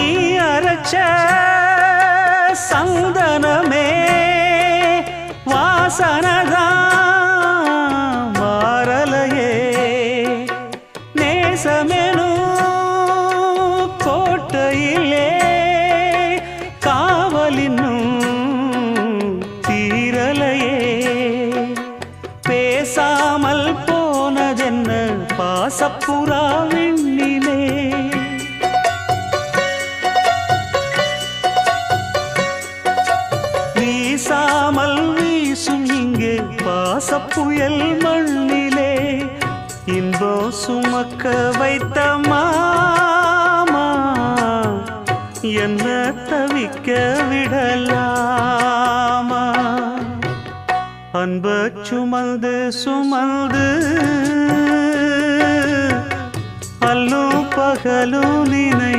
நீ அரைச்ச சந்தனமே வாசனதான் மாறலையே. நேசமெனும் கோட்டையிலே காவலின்னும் தீரலையே. பேசாமல் போனதென்ன பாசப்புறாவே? பாசப்புயல் மண்ணிலே இன்பம் சுமக்க வைத்த மாமா என்ன தவிக்க விடலாமா? அன்ப சுமந்து சுமந்து அல்லும் பகலும் நினை